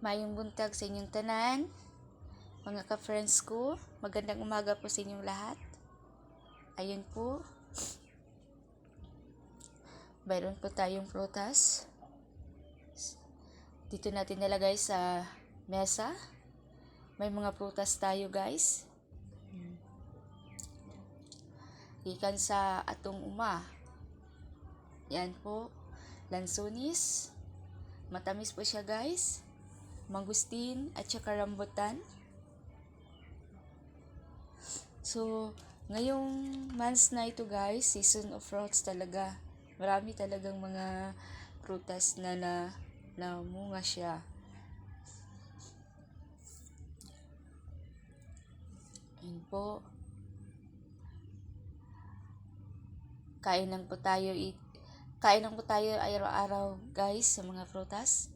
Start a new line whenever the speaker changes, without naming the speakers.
Mayong buntag sa inyong tanan. Mga ka-friends ko, magandang umaga po sa inyong lahat. Ayun po. Mayroon po tayong prutas. Dito natin nilagay sa mesa. May mga prutas tayo guys. Ikan sa atong uma. Yan po. Lansonis. Matamis po siya guys. Mangustin at saka rambutan. So, ngayong months na ito guys, season of fruits talaga. Marami talagang mga prutas na na namunga siya. Yun po. Kain lang po tayo i- kain lang po tayo araw-araw guys sa mga prutas.